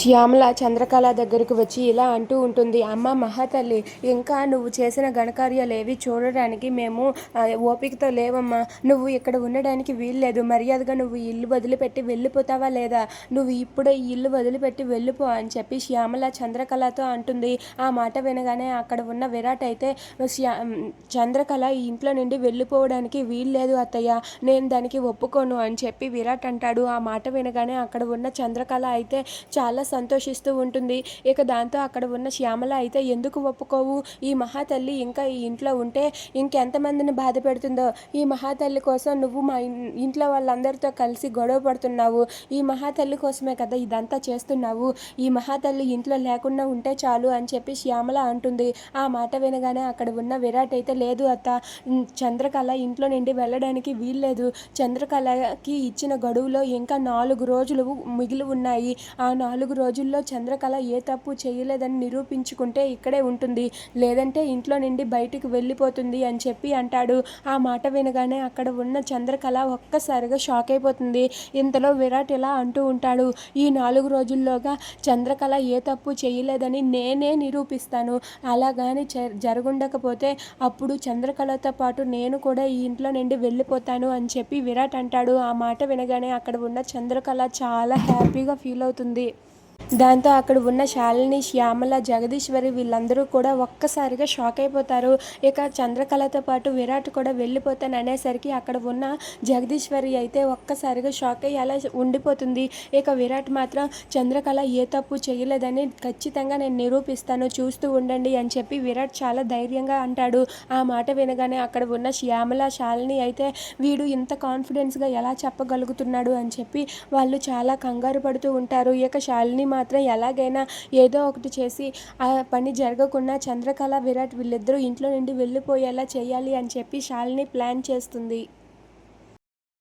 శ్యామల చంద్రకళ దగ్గరకు వచ్చి ఇలా అంటూ ఉంటుంది అమ్మ మహాతల్లి ఇంకా నువ్వు చేసిన ఘనకార్యాలేవి చూడడానికి మేము ఓపికతో లేవమ్మా. నువ్వు ఇక్కడ ఉండడానికి వీల్లేదు. మర్యాదగా నువ్వు ఇల్లు వదిలిపెట్టి వెళ్ళిపోతావా లేదా? నువ్వు ఇప్పుడే ఈ ఇల్లు వదిలిపెట్టి వెళ్ళిపో అని చెప్పి శ్యామల చంద్రకళతో అంటుంది. ఆ మాట వినగానే అక్కడ ఉన్న విరాట్ అయితే శ్యా చంద్రకళ ఈ ఇంట్లో నుండి వెళ్ళిపోవడానికి వీల్లేదు అత్తయ్య. నేను దానికి ఒప్పుకోను అని చెప్పి విరాట్ అంటాడు. ఆ మాట వినగానే అక్కడ ఉన్న చంద్రకళ అయితే చాలా సంతోషిస్తూ ఉంటుంది. ఇక దాంతో అక్కడ ఉన్న శ్యామల అయితే ఎందుకు ఒప్పుకోవు? ఈ మహాతల్లి ఇంకా ఈ ఇంట్లో ఉంటే ఇంకెంతమందిని బాధ పెడుతుందో? ఈ మహాతల్లి కోసం నువ్వు మా ఇంట్లో వాళ్ళందరితో కలిసి గొడవ పడుతున్నావు. ఈ మహాతల్లి కోసమే కదా ఇదంతా చేస్తున్నావు. ఈ మహాతల్లి ఇంట్లో లేకుండా ఉంటే చాలు అని చెప్పి శ్యామల అంటుంది. ఆ మాట వినగానే అక్కడ ఉన్న విరాట్ అయితే లేదు అత్త. చంద్రకళ ఇంట్లో నుండి వెళ్ళడానికి వీల్లేదు. చంద్రకళకి ఇచ్చిన గడువులో ఇంకా నాలుగు రోజులు మిగిలి ఉన్నాయి. ఆ నాలుగు రోజుల్లో చంద్రకళ ఏ తప్పు చేయలేదని నిరూపించుకుంటే ఇక్కడే ఉంటుంది. లేదంటే ఇంట్లో నుండి బయటికి వెళ్ళిపోతుంది అని చెప్పి అంటాడు. ఆ మాట వినగానే అక్కడ ఉన్న చంద్రకళ ఒక్కసారిగా షాక్ అయిపోతుంది. ఇంతలో విరాట్ ఇలా అంటూ ఉంటాడు. ఈ నాలుగు రోజుల్లోగా చంద్రకళ ఏ తప్పు చేయలేదని నేనే నిరూపిస్తాను. అలాగాని జ- జరుగుండకపోతే అప్పుడు చంద్రకళతో పాటు నేను కూడా ఈ ఇంట్లో నుండి వెళ్ళిపోతాను అని చెప్పి విరాట్ అంటాడు. ఆ మాట వినగానే అక్కడ ఉన్న చంద్రకళ చాలా హ్యాపీగా ఫీల్ అవుతుంది. దాంతో అక్కడ ఉన్న శాలిని శ్యామల జగదీశ్వరి వీళ్ళందరూ కూడా ఒక్కసారిగా షాక్ అయిపోతారు. ఇక చంద్రకళతో పాటు విరాట్ కూడా వెళ్ళిపోతాను అనేసరికి అక్కడ ఉన్న జగదీశ్వరి అయితే ఒక్కసారిగా షాక్ అయ్యి అలా ఉండిపోతుంది. ఇక విరాట్ మాత్రం చంద్రకళ ఏ తప్పు చేయలేదని ఖచ్చితంగా నేను నిరూపిస్తాను చూస్తూ ఉండండి అని చెప్పి విరాట్ చాలా ధైర్యంగా అంటాడు. ఆ మాట వినగానే అక్కడ ఉన్న శ్యామల శాలిని అయితే వీడు ఇంత కాన్ఫిడెన్స్గా ఎలా చెప్పగలుగుతున్నాడు అని చెప్పి వాళ్ళు చాలా కంగారు పడుతూ ఉంటారు. ఇక శాలిని మా మాత్రం ఎలాగైనా ఏదో ఒకటి చేసి ఆ పని జరగకుండా చంద్రకళ విరాట్ వీళ్ళిద్దరూ ఇంట్లో నుండి వెళ్ళిపోయేలా చేయాలి అని చెప్పి శాలిని ప్లాన్ చేస్తుంది.